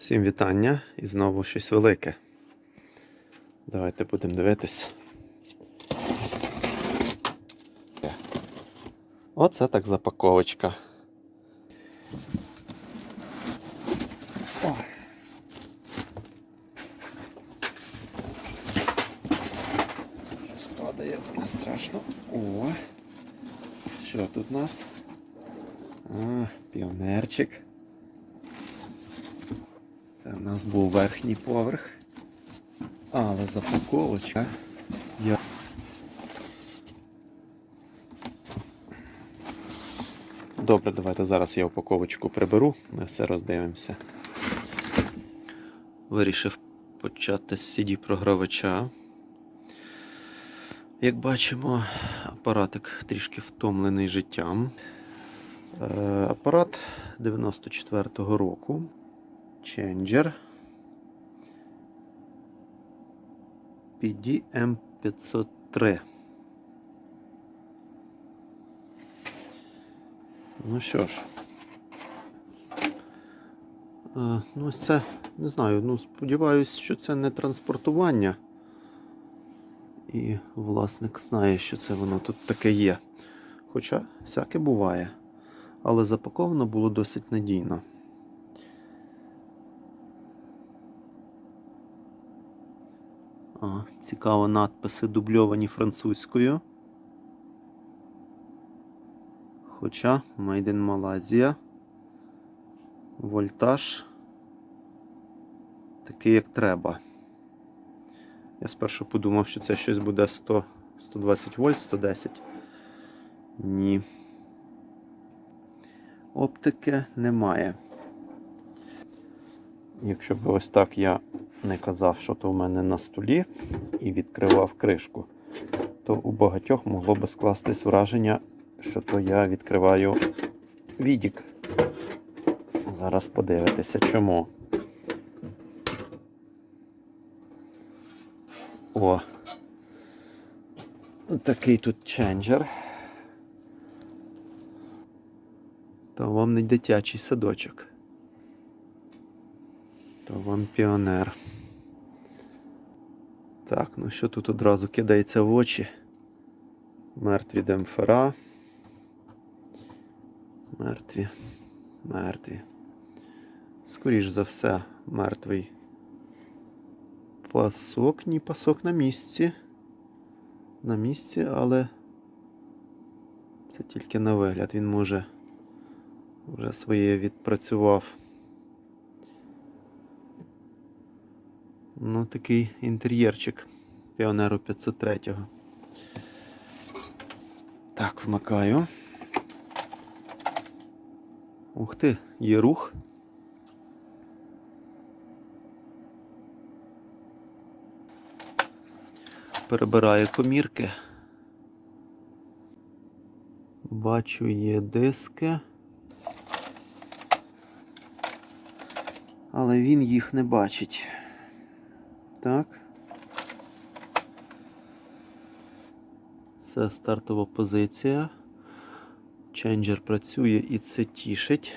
Всім вітання і знову щось велике. Давайте будемо дивитись. Оце так запаковочка. Щось падає, не страшно. О! Що тут у нас? А, піонерчик. В нас був верхній поверх. Але запаковочка. Я... Добре, давайте зараз я упаковочку приберу, ми все роздивимося. Вирішив почати з CD-програвача. Як бачимо, апаратик трішки втомлений життям. Е, апарат 94-го року. Changer PDM503. Ну що ж. Е, Ну, це, не знаю, ну, сподіваюсь, що це не транспортування. І власник знає, що це воно тут таке є. Хоча всяке буває. Але запаковано було досить надійно. А, цікаво, надписи дубльовані французькою. Хоча Made in Malaysia. Вольтаж такий, як треба. Я спершу подумав, що це щось буде 100, 120 вольт, 110. Ні. Оптики немає. Якщо б ось так я не казав, що то в мене на столі і відкривав кришку, то у багатьох могло би скластись враження, що то я відкриваю відік. Зараз подивитися, чому. О, такий тут ченджер. То вам не дитячий садочок. То вам піонер. Так, ну що тут одразу кидається в очі? Мертві демпфера. Мертві. Мертві. Скоріш за все, мертвий пасок. Ні, пасок на місці. На місці, але це тільки на вигляд. Він може вже своє відпрацював. Ну, такий інтер'єрчик Піонеру 503. Так, вмикаю. Ух ти, є рух. Перебирає комірки. Бачу, є диски. Але він їх не бачить. Так. Це стартова позиція. Ченджер працює і це тішить.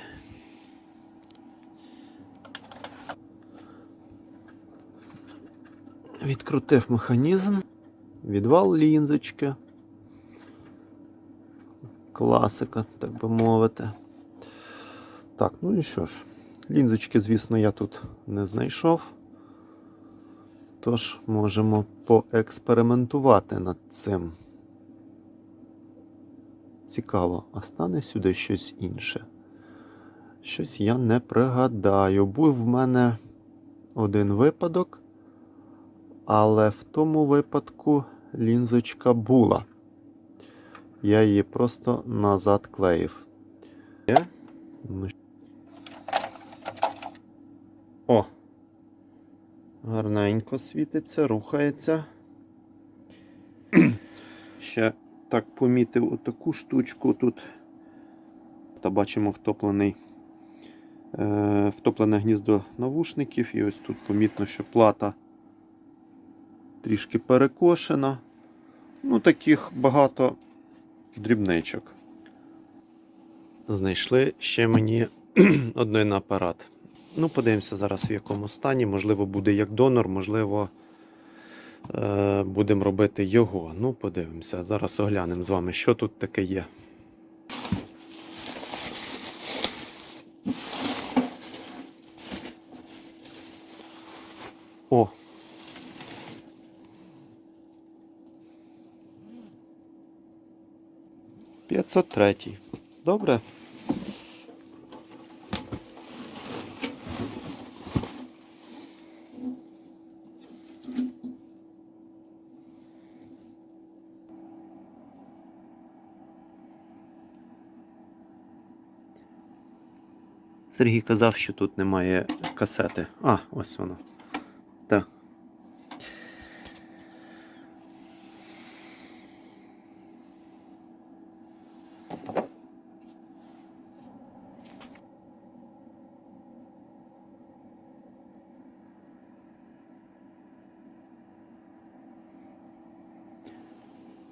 Відкрутив механізм, відвал лінзочки. Класика, так би мовити. Так, ну і що ж, лінзочки, звісно, я тут не знайшов. Тож можемо поекспериментувати над цим. Цікаво, а стане сюди щось інше? Щось я не пригадаю. Був в мене один випадок, але в тому випадку лінзочка була. Я її просто назад клеїв. Є? Ну, О! Гарненько світиться, рухається. Ще так помітив отаку штучку тут. Та бачимо втоплений, е, втоплене гніздо навушників. І ось тут помітно, що плата трішки перекошена. Ну, таких багато дрібничок. Знайшли ще мені один апарат. Ну, подивимося зараз в якому стані. Можливо, буде як донор, можливо, е, будемо робити його. Ну, подивимося. Зараз оглянемо з вами, що тут таке є. О. П'ятсот третій. Добре. Сергій казав, що тут немає касети. А, ось воно. Так.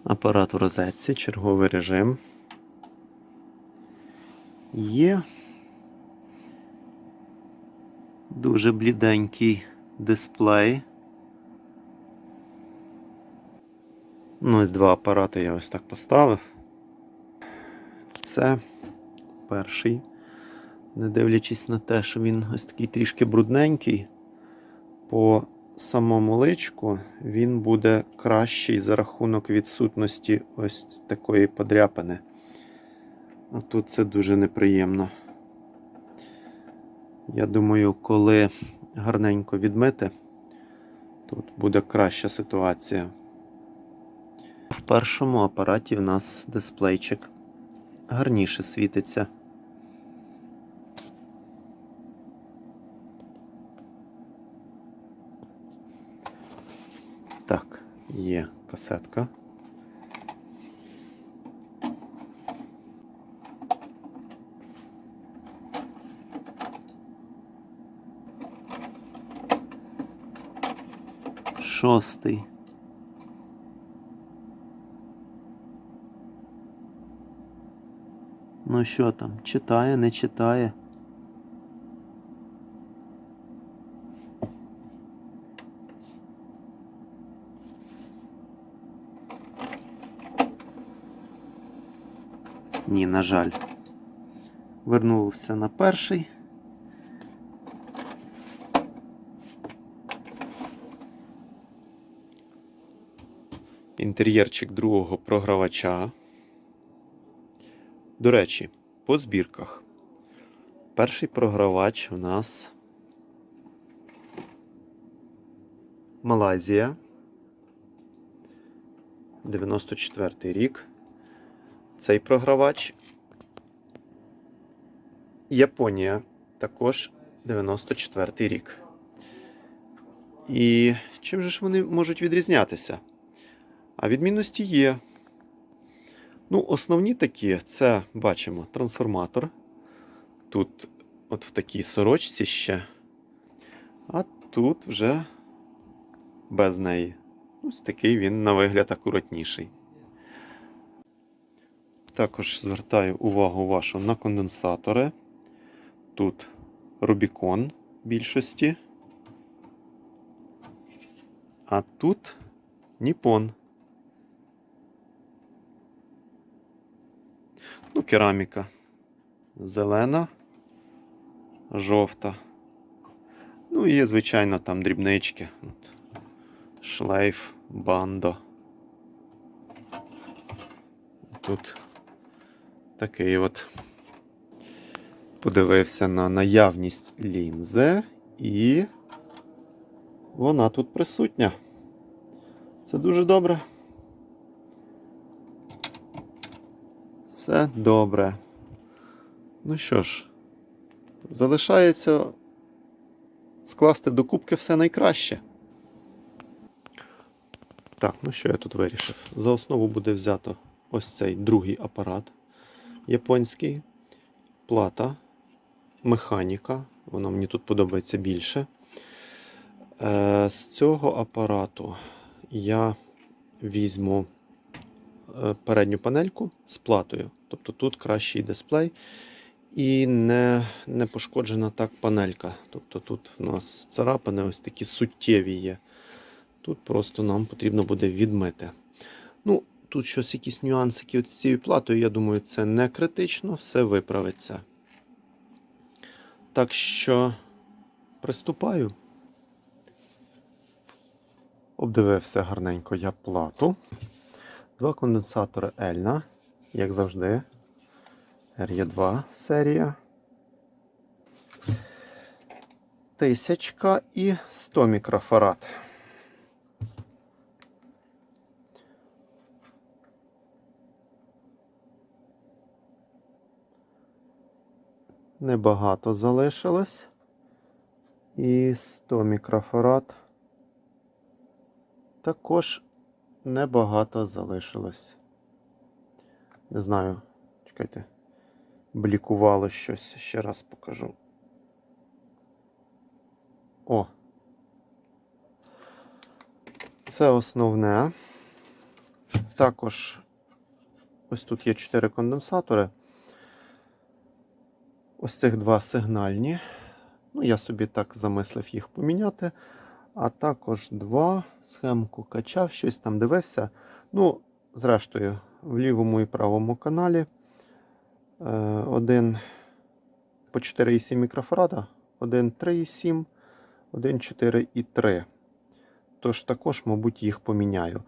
Апарат в розетці, черговий режим. Є дуже бліденький дисплей. Ну, ось два апарати я ось так поставив. Це перший, не дивлячись на те, що він ось такий трішки брудненький. По самому личку він буде кращий за рахунок відсутності ось такої подряпини. А тут це дуже неприємно. Я думаю, коли гарненько відмити, тут буде краща ситуація. В першому апараті в нас дисплейчик гарніше світиться. Так, є касетка. Шостий. Ну що там, читає, не читає. Ні, на жаль. Вернувся на перший. Інтер'єрчик другого програвача. До речі, по збірках. Перший програвач у нас Малайзія. 94 рік. Цей програвач. Японія також 94 рік. І чим же ж вони можуть відрізнятися? А відмінності є. Ну, основні такі це бачимо трансформатор. Тут, от в такій сорочці ще. А тут вже без неї. Ось такий він на вигляд акуратніший. Також звертаю увагу вашу на конденсатори. Тут Rubicon більшості. А тут Nippon. Ну, кераміка. Зелена, жовта. Ну і звичайно, там дрібнички. Шлейф, бандо. Тут такий от подивився на наявність лінзи, і вона тут присутня. Це дуже добре. Все добре. Ну що ж, залишається скласти до кубки все найкраще. Так, ну що я тут вирішив? За основу буде взято ось цей другий апарат японський, плата, механіка. Вона мені тут подобається більше. Е, з цього апарату я візьму передню панельку з платою. Тобто тут кращий дисплей. І не, не пошкоджена так панелька. Тобто тут у нас царапини ось такі суттєві є. Тут просто нам потрібно буде відмити. Ну, тут щось якісь нюансики з цією платою, я думаю, це не критично, все виправиться. Так що приступаю. Обдивився гарненько я плату. Два конденсатори Ельна, як завжди. RE2 серія. Тисячка і 100 мікрофарад. Небагато залишилось. І 100 мікрофарад. Також небагато залишилось. Не знаю, чекайте блікувало щось. Ще раз покажу. О. Це основне. Також ось тут є 4 конденсатори. Ось цих два сигнальні. Ну, я собі так замислив їх поміняти. А також два схемку качав, щось там дивився. Ну, зрештою, в лівому і правому каналі. Е, один по 4,7 мікрофарада, один 3,7, один 4,3. Тож також, мабуть, їх поміняю.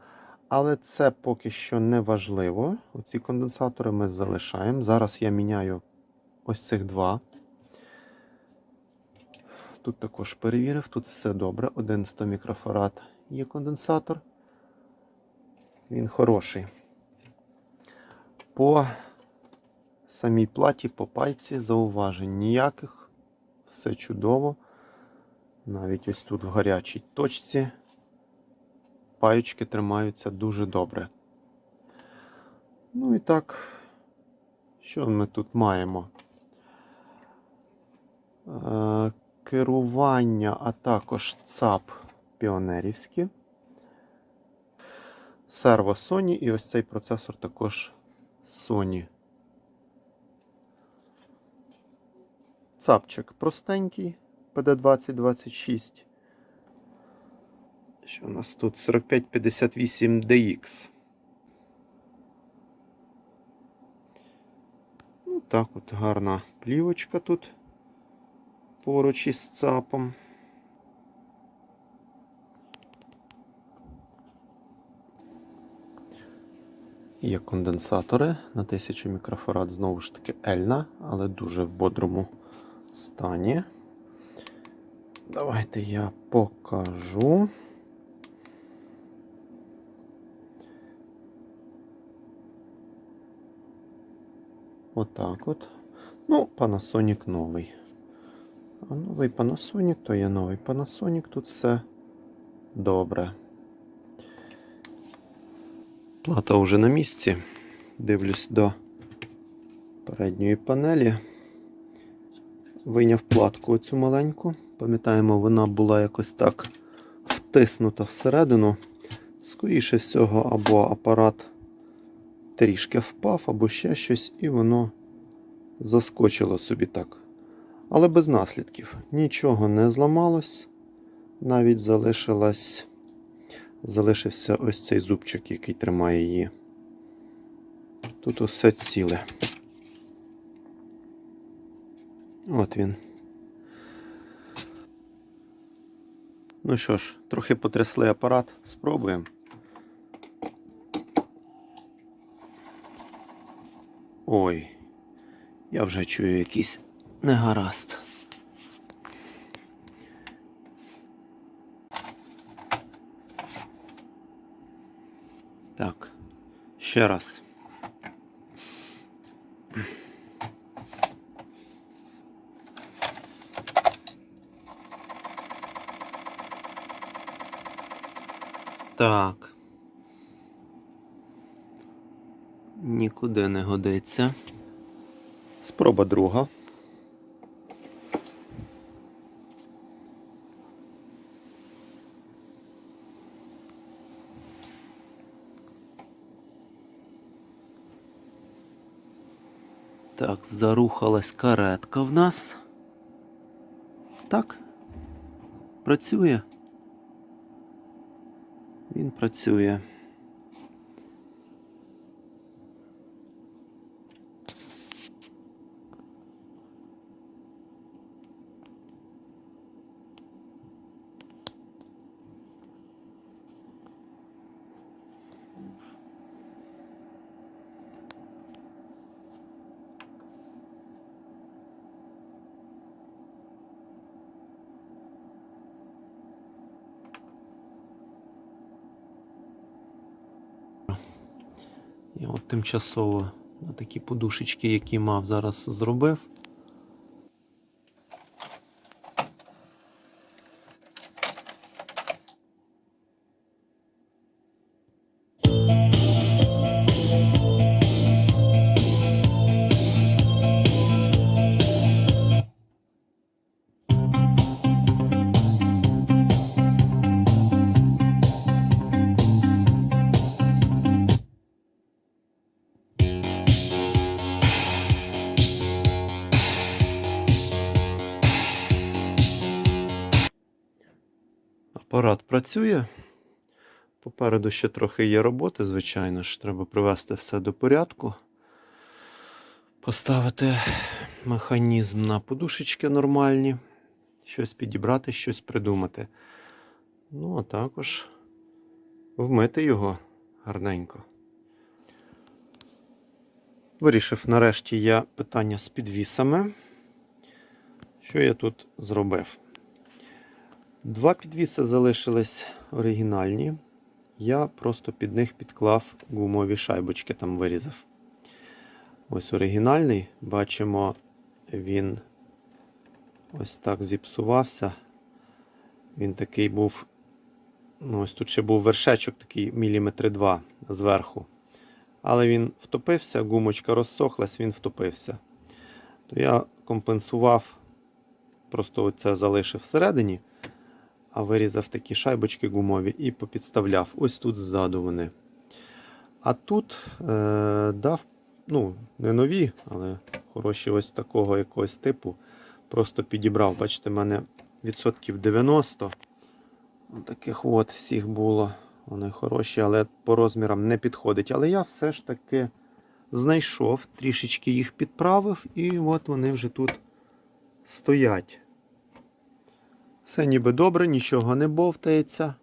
Але це поки що не важливо. Оці конденсатори ми залишаємо. Зараз я міняю ось цих два. Тут також перевірив, тут все добре. Один 100 мікрофарад є конденсатор. Він хороший. По самій платі по пайці зауважень ніяких. Все чудово. Навіть ось тут в гарячій точці паючки тримаються дуже добре. Ну і так, що ми тут маємо? Керування, а також ЦАП піонерівські. Серво Sony і ось цей процесор також Sony. Цапчик простенький PD2026. Що у нас тут 4558 DX. Ну, так от гарна плівочка тут поруч із цапом. Є конденсатори на 1000 мікрофарад, знову ж таки Ельна, але дуже в бодрому стані. Давайте я покажу. Отак от. Ну, Panasonic новий. А новий Panasonic, то є новий Panasonic, тут все добре. Плата вже на місці. Дивлюсь до передньої панелі. Вийняв платку оцю маленьку. Пам'ятаємо, вона була якось так втиснута всередину. Скоріше всього, або апарат трішки впав, або ще щось, і воно заскочило собі так. Але без наслідків. Нічого не зламалось. Навіть залишилась, залишився ось цей зубчик, який тримає її. Тут усе ціле. От він. Ну що ж, трохи потрясли апарат, спробуємо. Ой, я вже чую якийсь негаразд. Так, ще раз. Так. Нікуди не годиться. Спроба друга. Так, зарухалась каретка в нас. Так. Працює. Він працює. От тимчасово такі подушечки, які мав зараз зробив. Працює. Попереду ще трохи є роботи, звичайно ж. Треба привести все до порядку. Поставити механізм на подушечки нормальні, щось підібрати, щось придумати. Ну, а також вмити його гарненько. Вирішив нарешті я питання з підвісами. Що я тут зробив? Два підвіси залишились оригінальні. Я просто під них підклав гумові шайбочки, там вирізав. Ось оригінальний. Бачимо, він ось так зіпсувався. Він такий був. Ну, ось тут ще був вершечок, такий міліметри два зверху. Але він втопився, гумочка розсохлась, він втопився. То я компенсував, просто оце залишив всередині а вирізав такі шайбочки гумові і попідставляв. Ось тут ззаду вони. А тут е, дав, ну, не нові, але хороші ось такого якогось типу. Просто підібрав. Бачите, в мене відсотків 90. Таких от всіх було. Вони хороші, але по розмірам не підходить. Але я все ж таки знайшов, трішечки їх підправив, і от вони вже тут стоять. Все ніби добре, нічого не бовтається.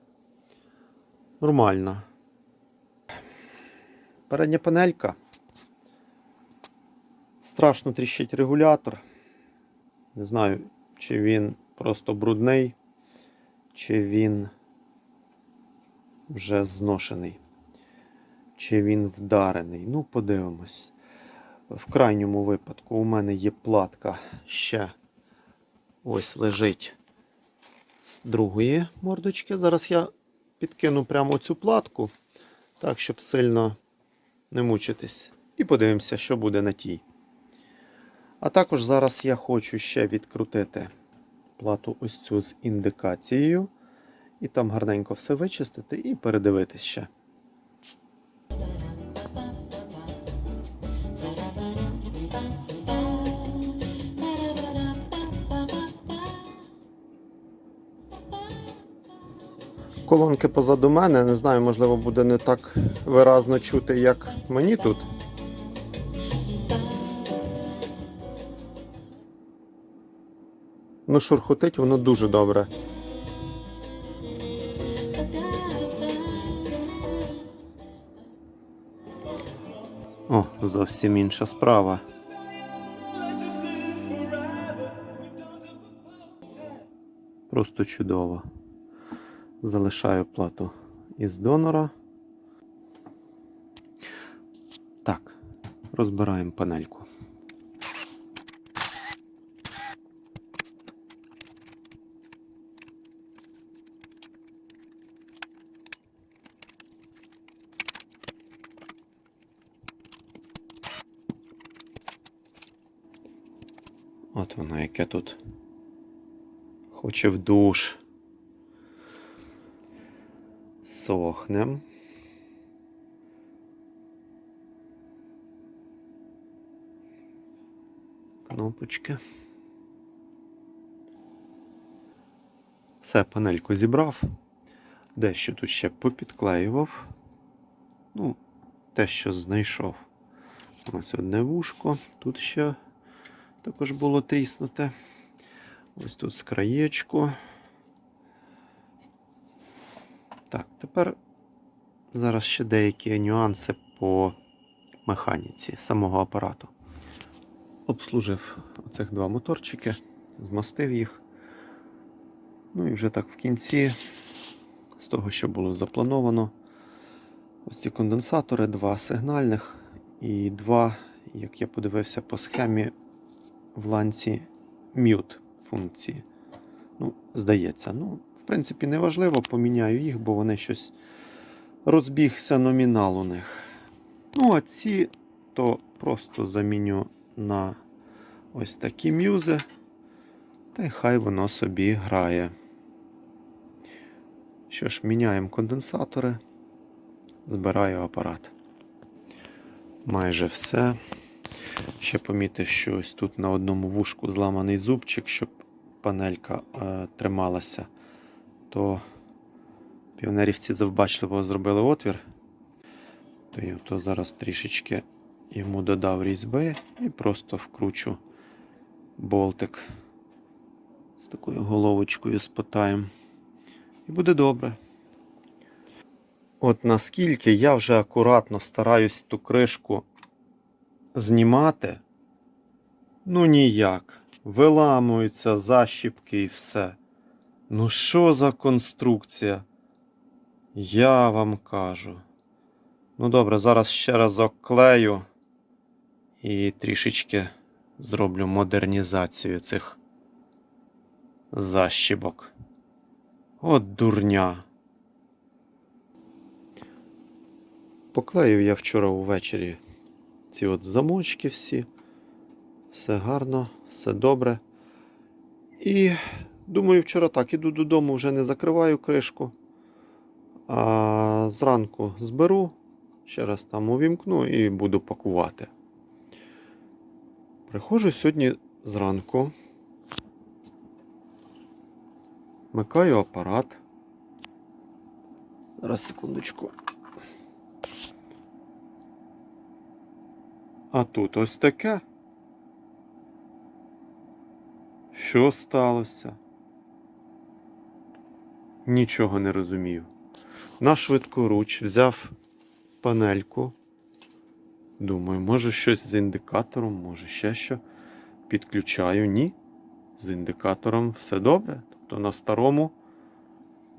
Нормально. Передня панелька. Страшно тріщить регулятор. Не знаю, чи він просто брудний, чи він вже зношений, чи він вдарений. Ну, подивимось. В крайньому випадку у мене є платка ще ось лежить з другої мордочки. Зараз я підкину прямо цю платку, так, щоб сильно не мучитись. І подивимося, що буде на тій. А також зараз я хочу ще відкрутити плату ось цю з індикацією. І там гарненько все вичистити і передивитись ще. Колонки позаду мене, не знаю, можливо, буде не так виразно чути, як мені тут. Ну, шурхотить воно дуже добре. О, зовсім інша справа. Просто чудово. Залишаю плату із донора. Так, розбираємо панельку. От воно яке тут. Хоче в душ. Сохнем. кнопочки. Все, панельку зібрав. Дещо тут ще попідклеював. Ну, те, що знайшов. Ось одне вушко. Тут ще також було тріснуте. Ось тут з краєчку. Так, тепер зараз ще деякі нюанси по механіці самого апарату. Обслужив оцих два моторчики, змастив їх. Ну і вже так в кінці, з того, що було заплановано, оці конденсатори, два сигнальних і два, як я подивився по схемі, в ланці mute функції. Ну, здається, ну, в принципі, не важливо, поміняю їх, бо вони щось розбігся номінал у них. Ну, а ці то просто заміню на ось такі мюзи. Та й хай воно собі грає. Що ж, міняємо конденсатори, збираю апарат. Майже все. Ще помітив, що ось тут на одному вушку зламаний зубчик, щоб панелька е, трималася, то піонерівці завбачливо зробили отвір. То я то зараз трішечки йому додав різьби і просто вкручу болтик з такою головочкою з потаєм. І буде добре. От наскільки я вже акуратно стараюсь ту кришку знімати, ну ніяк. Виламуються защіпки і все. Ну що за конструкція? Я вам кажу. Ну добре, зараз ще разок клею і трішечки зроблю модернізацію цих защібок. От дурня. Поклеїв я вчора увечері ці от замочки всі. Все гарно, все добре. І думаю, вчора так, іду додому, вже не закриваю кришку. А зранку зберу, ще раз там увімкну і буду пакувати. Приходжу сьогодні зранку. Вмикаю апарат. Зараз секундочку. А тут ось таке. Що сталося? Нічого не розумію. На швидкоруч взяв панельку. Думаю, може щось з індикатором, може ще що. Підключаю. Ні. З індикатором все добре. Тобто на старому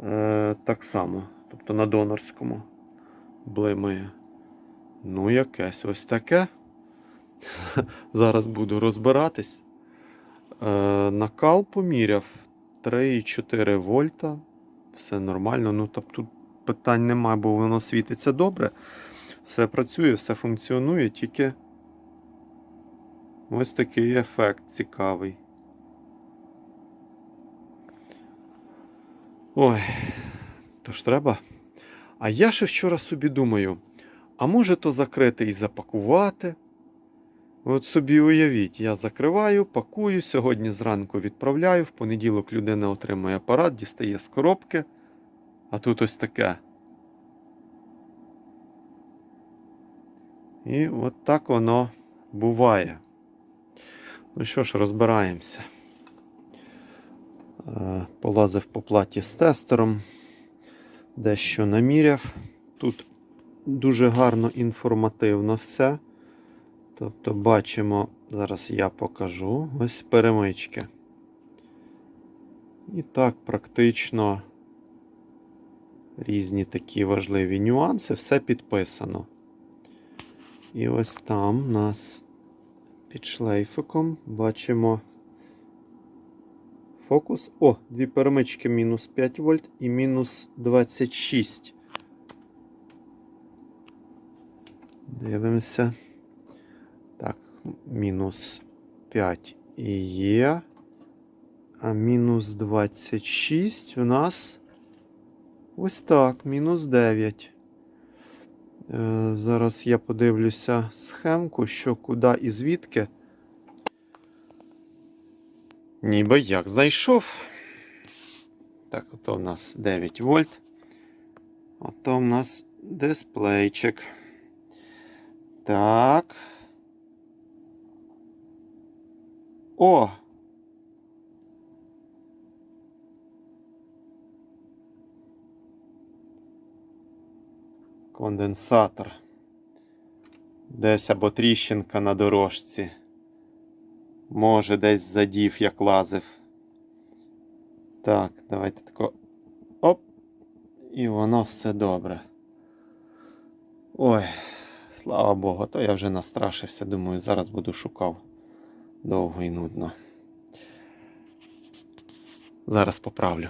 е, так само. Тобто на донорському блимає. Ну, якесь ось таке. Зараз буду розбиратись. Е, накал поміряв 3,4 вольта. Все нормально. Ну, тобто тут питань немає, бо воно світиться добре. Все працює, все функціонує, тільки ось такий ефект цікавий. Ой, то ж треба. А я ще вчора собі думаю, а може то закрити і запакувати? От собі уявіть, я закриваю, пакую, сьогодні зранку відправляю, в понеділок людина отримує апарат, дістає з коробки, а тут ось таке. І от так воно буває. Ну що ж, розбираємося. Е, Полазив по платі з тестером, дещо наміряв. Тут дуже гарно інформативно все. Тобто бачимо, зараз я покажу ось перемички. І так, практично різні такі важливі нюанси, все підписано. І ось там у нас під шлейфиком бачимо фокус. О, дві перемички мінус 5 вольт і мінус 26. Дивимося. Мінус 5 і є. А мінус 26 у нас ось так, мінус 9. Е, Зараз я подивлюся схемку, що куди і звідки. Ніби як зайшов. Так, ото в нас 9 вольт. Ото в нас дисплейчик. Так. О! Конденсатор. Десь або тріщинка на дорожці. Може, десь задів, як лазив. Так, давайте тако. Оп. І воно все добре. Ой, слава Богу, то я вже настрашився. Думаю, зараз буду шукав довго і нудно. Зараз поправлю.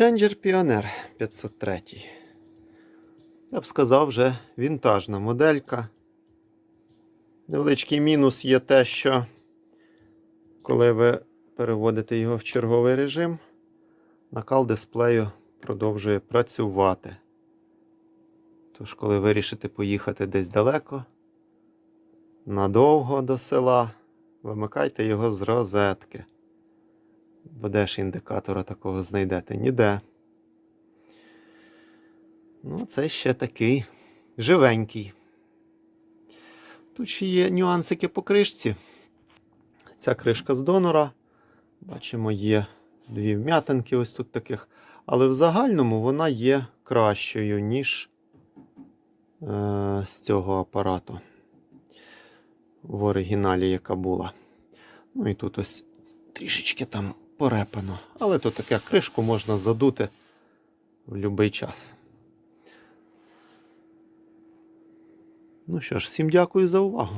Challenger Pioneer 503. Я б сказав, вже вінтажна моделька. Невеличкий мінус є те, що коли ви переводите його в черговий режим, накал дисплею продовжує працювати. Тож, коли вирішите поїхати десь далеко, надовго до села, вимикайте його з розетки. Бо де ж індикатора такого знайдете? Ніде. Ну, це ще такий живенький. Тут ще є нюансики по кришці. Ця кришка з донора. Бачимо, є дві вм'ятинки ось тут таких. Але в загальному вона є кращою, ніж е, з цього апарату. В оригіналі, яка була. Ну і тут ось трішечки там порепано. Але тут таке кришку можна задути в будь-який час. Ну що ж, всім дякую за увагу.